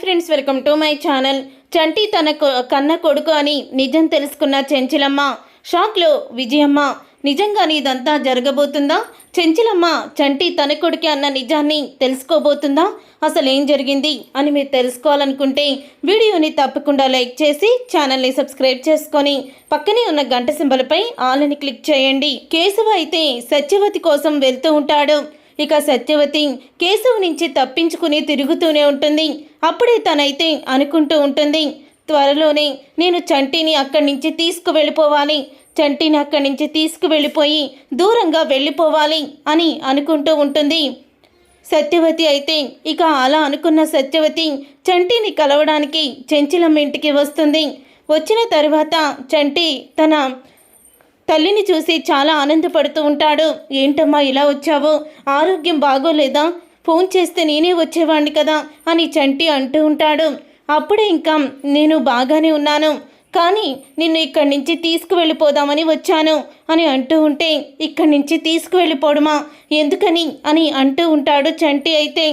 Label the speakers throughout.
Speaker 1: Friends welcome to my channel చంటి తన కొ- కన్న కొడుకు అని నిజం తెలుసుకున్న చెంచిలమ్మ. షాక్లో విజయమ్మ నిజంగానే ఇదంతా జరగబోతుందా? చెంచిలమ్మ చంటి తన కొడుకే అన్న నిజాన్ని తెలుసుకోబోతుందా? అసలు ఏం జరిగింది? అని మీరు తెలుసుకోవాలనుకుంటే వీడియోని తప్పకుండా లైక్ చేసి ఛానల్ని సబ్స్క్రైబ్ చేసుకొని పక్కనే ఉన్న గంట సింబల్పై ఆల్ అని క్లిక్ చేయండి. కేశవ అయితే సత్యవతి కోసం వెళ్తూ ఉంటాడు. ఇక సత్యవతి కేశవ్ నుంచి తప్పించుకుని తిరుగుతూనే ఉంటుంది. అప్పుడే తనైతే అనుకుంటూ ఉంటుంది. త్వరలోనే నేను చంటిని అక్కడి నుంచి తీసుకువెళ్ళిపోవాలి. చంటిని అక్కడి నుంచి తీసుకువెళ్ళిపోయి దూరంగా వెళ్ళిపోవాలి అని అనుకుంటూ ఉంటుంది. సత్యవతి అయితే ఇక అలా అనుకున్న సత్యవతి చంటిని కలవడానికి చెంచిలమ్మ ఇంటికి వస్తుంది. వచ్చిన తర్వాత చంటి తన తల్లిని చూసి చాలా ఆనందపడుతూ ఉంటాడు. ఏంటమ్మా ఇలా వచ్చావు? ఆరోగ్యం బాగోలేదా? ఫోన్ చేస్తే నేనే వచ్చేవాడిని కదా? అని చంటి అంటూ ఉంటాడు. అప్పుడే ఇంకా నేను బాగానే ఉన్నాను. కానీ నిన్ను ఇక్కడి నుంచి తీసుకువెళ్ళిపోదామని వచ్చాను అని అంటూ ఉంటే ఇక్కడి నుంచి తీసుకువెళ్ళిపోవడమా ఎందుకని? అని అంటూ ఉంటాడు చంటి అయితే.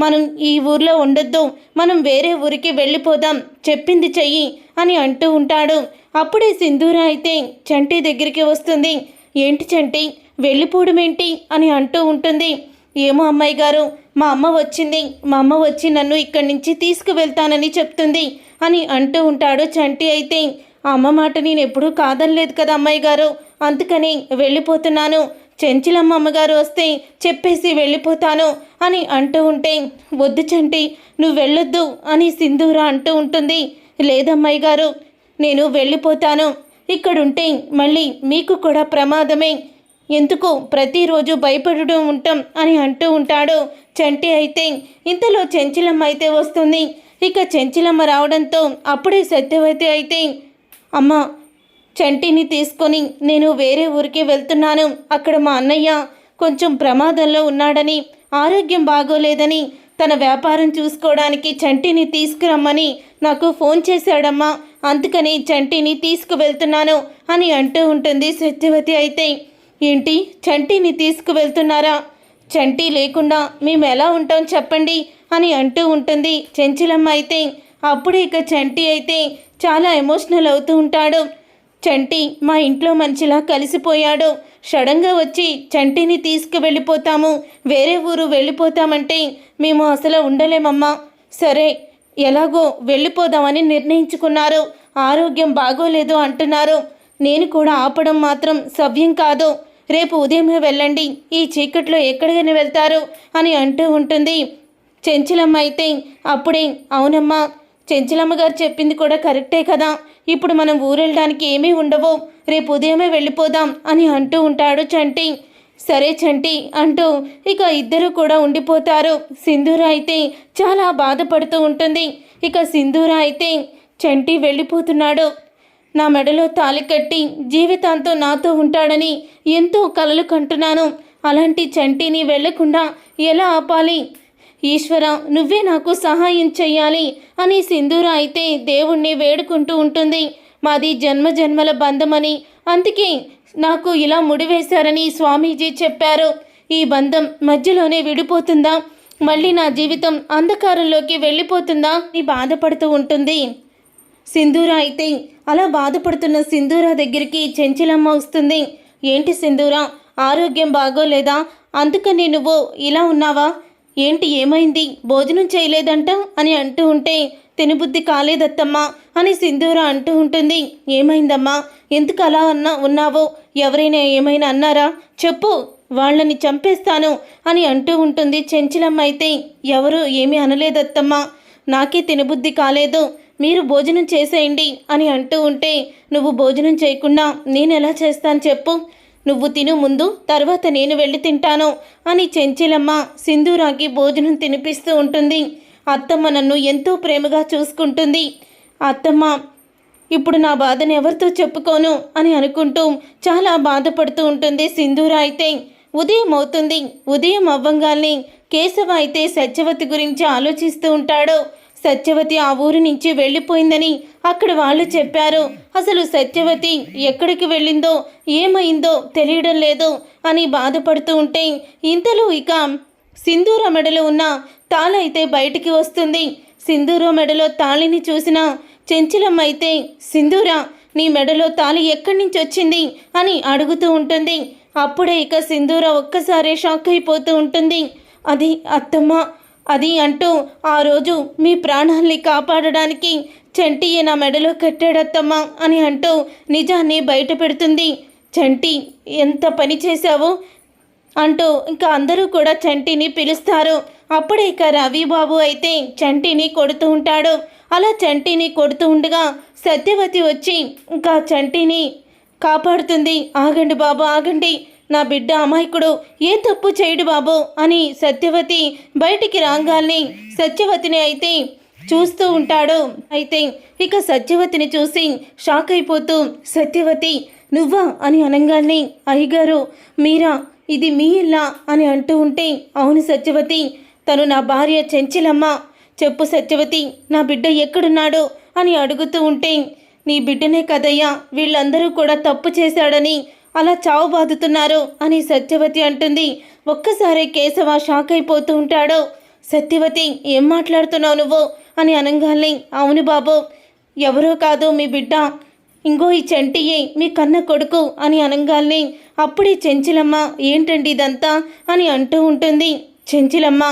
Speaker 1: మనం ఈ ఊర్లో ఉండొద్దు. మనం వేరే ఊరికి వెళ్ళిపోదాం. చెప్పింది చెయ్యి అని అంటూ ఉంటాడు. అప్పుడే సింధూర అయితే చంటి దగ్గరికి వస్తుంది. ఏంటి చంటి? వెళ్ళిపోవడం ఏంటి? అని అంటూ ఉంటుంది. ఏమో అమ్మాయి గారు మా అమ్మ వచ్చింది. మా అమ్మ వచ్చి నన్ను ఇక్కడి నుంచి తీసుకువెళ్తానని చెప్తుంది అని అంటూ ఉంటాడు చంటి అయితే. ఆ అమ్మ మాట నేను ఎప్పుడూ కాదనలేదు కదా అమ్మాయి గారు. అందుకని వెళ్ళిపోతున్నాను. చెంచిలమ్మ అమ్మగారు వస్తే చెప్పేసి వెళ్ళిపోతాను అని అంటూ ఉంటే వద్దు చంటి నువ్వు వెళ్ళొద్దు అని సింధూర అంటూ ఉంటుంది. లేదమ్మాయి గారు నేను వెళ్ళిపోతాను. ఇక్కడుంటే మళ్ళీ మీకు కూడా ప్రమాదమే. ఎందుకు ప్రతిరోజు భయపడడం ఉంటాం అని అంటూ ఉంటాడు. చంటి అయితే ఇంతలో చెంచిలమ్మ అయితే వస్తుంది. ఇక చెంచిలమ్మ రావడంతో అప్పుడే సత్యవతి అయితే అమ్మ చంటిని తీసుకొని నేను వేరే ఊరికి వెళ్తున్నాను. అక్కడ మా అన్నయ్య కొంచెం ప్రమాదంలో ఉన్నాడని ఆరోగ్యం బాగోలేదని తన వ్యాపారం చూసుకోవడానికి చంటిని తీసుకురమ్మని నాకు ఫోన్ చేశాడమ్మా. అందుకని చంటిని తీసుకువెళ్తున్నాను అని అంటూ ఉంటుంది సత్యవతి అయితే. ఏంటి? చంటిని తీసుకువెళ్తున్నారా? చంటి లేకుండా మేము ఎలా ఉంటాం చెప్పండి అని అంటూ ఉంటుంది చెంచిలమ్మ అయితే. అప్పుడు ఇక చంటి అయితే చాలా ఎమోషనల్ అవుతూ ఉంటాడు. చంటి మా ఇంట్లో మనిషిలా కలిసిపోయాడు. సడన్గా వచ్చి చంటిని తీసుకువెళ్ళిపోతాము. వేరే ఊరు వెళ్ళిపోతామంటే మేము అసలు ఉండలేమమ్మా. సరే ఎలాగో వెళ్ళిపోదామని నిర్ణయించుకున్నారు. ఆరోగ్యం బాగోలేదు అంటున్నారు. నేను కూడా ఆపడం మాత్రం సవ్యం కాదు. రేపు ఉదయమే వెళ్ళండి. ఈ చీకట్లో ఎక్కడికైనా వెళ్తారు అని అంటూ ఉంటుంది. చెంచలమ్మ అయితే అప్పుడే అవునమ్మా చెంచలమ్మ గారు చెప్పింది కూడా కరెక్టే కదా. ఇప్పుడు మనం ఊరెళ్ళడానికి ఏమీ ఉండవు. రేపు ఉదయమే వెళ్ళిపోదాం అని అంటూ ఉంటాడు చంటి. సరే చంటి అంటూ ఇక ఇద్దరు కూడా ఉండిపోతారు. సింధూర అయితే చాలా బాధపడుతూ ఉంటుంది. ఇక సింధూర అయితే చంటి వెళ్ళిపోతున్నాడు. నా మెడలో తాలి కట్టి జీవితాంతం నాతో ఉంటాడని ఎంతో కలలు కంటున్నాను. అలాంటి చంటిని వెళ్ళకుండా ఎలా ఆపాలి? ఈశ్వర నువ్వే నాకు సహాయం చెయ్యాలి అని సింధూర అయితే దేవుణ్ణి వేడుకుంటూ ఉంటుంది. మాది జన్మ జన్మల బంధమని. అందుకే నాకు ఇలా ముడివేశారని స్వామీజీ చెప్పారు. ఈ బంధం మధ్యలోనే విడిపోతుందా? మళ్ళీ నా జీవితం అంధకారంలోకి వెళ్ళిపోతుందా అని బాధపడుతూ ఉంటుంది. సింధూర అయితే అలా బాధపడుతున్న సింధూర దగ్గరికి చెంచిలమ్మ వస్తుంది. ఏంటి సింధూర ఆరోగ్యం బాగోలేదా? అందుకని నువ్వు ఇలా ఉన్నావా? ఏంటి ఏమైంది? భోజనం చేయలేదంట అని అంటూ ఉంటే తినబుద్ధి కాలేదత్తమ్మా అని సింధూర అంటూ ఉంటుంది. ఏమైందమ్మా? ఎందుకు అలా అన్నా ఉన్నావో? ఎవరైనా ఏమైనా అన్నారా? చెప్పు వాళ్ళని చంపేస్తాను అని అంటూ ఉంటుంది చెంచలమ్మ అయితే. ఎవరు ఏమీ అనలేదత్తమ్మా. నాకే తినబుద్ధి కాలేదు. మీరు భోజనం చేసేయండి అని అంటూ ఉంటే నువ్వు భోజనం చేయకుండా నేను ఎలా చేస్తాను చెప్పు. నువ్వు తిను ముందు తర్వాత నేను వెళ్ళి తింటాను అని చెంచిలమ్మ సింధూరాకి భోజనం తినిపిస్తూ ఉంటుంది. అత్తమ్మ నన్ను ఎంతో ప్రేమగా చూసుకుంటుంది. అత్తమ్మ ఇప్పుడు నా బాధను ఎవరితో చెప్పుకోను అని అనుకుంటూ చాలా బాధపడుతూ ఉంటుంది సింధూర అయితే. ఉదయం అవుతుంది. ఉదయం అవ్వంగానే కేశవ అయితే సత్యవతి గురించి ఆలోచిస్తూ ఉంటాడు. సత్యవతి ఆ ఊరి నుంచి వెళ్ళిపోయిందని అక్కడ వాళ్ళు చెప్పారు. అసలు సత్యవతి ఎక్కడికి వెళ్ళిందో ఏమైందో తెలియడం లేదు అని బాధపడుతూ ఉంటే ఇంతలో ఇక సింధూర మెడలో ఉన్న తాళైతే బయటికి వస్తుంది. సింధూర మెడలో తాళిని చూసిన చెంచలం అయితే సింధూర నీ మెడలో తాళి ఎక్కడి నుంచి వచ్చింది? అని అడుగుతూ ఉంటుంది. అప్పుడే ఇక సింధూర ఒక్కసారే షాక్ అయిపోతూ ఉంటుంది. అది అత్తమ్మ అది అంటూ ఆ రోజు మీ ప్రాణాల్ని కాపాడడానికి చంటి నా మెడలో కట్టాడత్తమ్మ అని అంటూ నిజాన్ని బయట పెడుతుంది. చంటి ఎంత పని చేశావు? అంటూ ఇంకా అందరూ కూడా చంటిని పిలుస్తారు. అప్పుడే ఇక రవి బాబు అయితే చంటిని కొడుతూ ఉంటాడు. అలా చంటిని కొడుతూ ఉండగా సత్యవతి వచ్చి ఇంకా చంటిని కాపాడుతుంది. ఆగండి బాబు ఆగండి. నా బిడ్డ అమాయకుడు ఏ తప్పు చేయడు బాబు అని సత్యవతి బయటికి రాగాల్ని సత్యవతిని అయితే చూస్తూ ఉంటాడు. అయితే ఇక సత్యవతిని చూసి షాక్ అయిపోతూ సత్యవతి నువ్వా? అని అనగానే అయ్యగారు మీరా? ఇది మీ ఇల్లా? అని అంటూ ఉంటే అవును సత్యవతి తను నా భార్య చెంచిలమ్మ. చెప్పు సత్యవతి నా బిడ్డ ఎక్కడున్నాడు? అని అడుగుతూ ఉంటే నీ బిడ్డనే కదయ్యా వీళ్ళందరూ కూడా తప్పు చేశాడని అలా చావు బాదుతున్నారు అని సత్యవతి అంటుంది. ఒక్కసారి కేశవ షాక్ అయిపోతూ ఉంటాడు. సత్యవతి ఏం మాట్లాడుతున్నావు నువ్వు? అని అనగానే అవును బాబు ఎవరో కాదు మీ బిడ్డ. ఇంకో ఈ చంటియే మీ కన్న కొడుకు అని అనగానే అప్పుడే చెంచిలమ్మ ఏంటండి ఇదంతా? అని అంటూ ఉంటుంది. చెంచిలమ్మ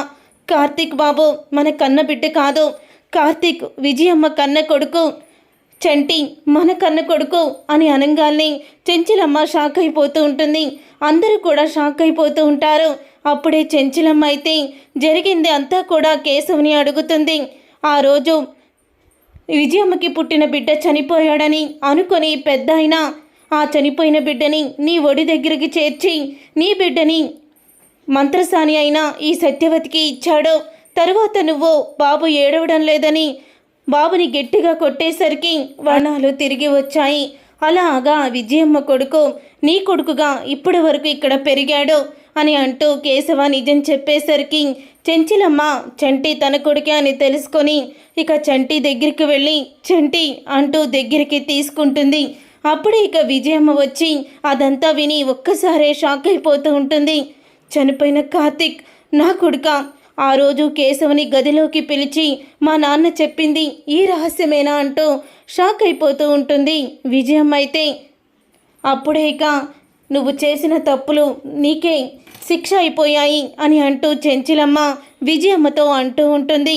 Speaker 1: కార్తీక్ బాబు మన కన్న బిడ్డ కాదు. కార్తీక్ విజయమ్మ కన్న కొడుకు. చంటి మన కన్న కొడుకు అని అనగానే చెంచిలమ్మ షాక్ అయిపోతూ ఉంటుంది. అందరూ కూడా షాక్ అయిపోతూ ఉంటారు. అప్పుడే చెంచిలమ్మ అయితే జరిగింది అంతా కూడా కేశవుని అడుగుతుంది. ఆ రోజు విజయమ్మకి పుట్టిన బిడ్డ చనిపోయాడని అనుకొని పెద్ద అయినా ఆ చనిపోయిన బిడ్డని నీ ఒడి దగ్గరికి చేర్చి నీ బిడ్డని మంత్రసాని అయినా ఈ సత్యవతికి ఇచ్చాడు. తరువాత నువ్వు బాబు ఏడవడం లేదని బాబుని గట్టిగా కొట్టేసరికి వర్ణాలు తిరిగి వచ్చాయి. అలాగా విజయమ్మ కొడుకు నీ కొడుకుగా ఇప్పటి వరకు ఇక్కడ పెరిగాడు అని అంటూ కేశవ నిజం చెప్పేసరికి చెంచిలమ్మ చంటి తన కొడుకే అని తెలుసుకొని ఇక చంటి దగ్గరికి వెళ్ళి చంటి అంటూ దగ్గరికి తీసుకుంటుంది. అప్పుడే ఇక విజయమ్మ వచ్చి అదంతా విని ఒక్కసారే షాక్ అయిపోతూ ఉంటుంది. చనిపోయిన కార్తిక్ నా కొడుక? ఆ రోజు కేశవుని గదిలోకి పిలిచి మా నాన్న చెప్పింది ఈ రహస్యమేనా అంటూ షాక్ అయిపోతూ ఉంటుంది. విజయం అయితే అప్పుడే ఇక నువ్వు చేసిన తప్పులు నీకే శిక్ష అయిపోయాయి అని అంటూ చెంచిలమ్మ విజయమ్మతో అంటూ ఉంటుంది.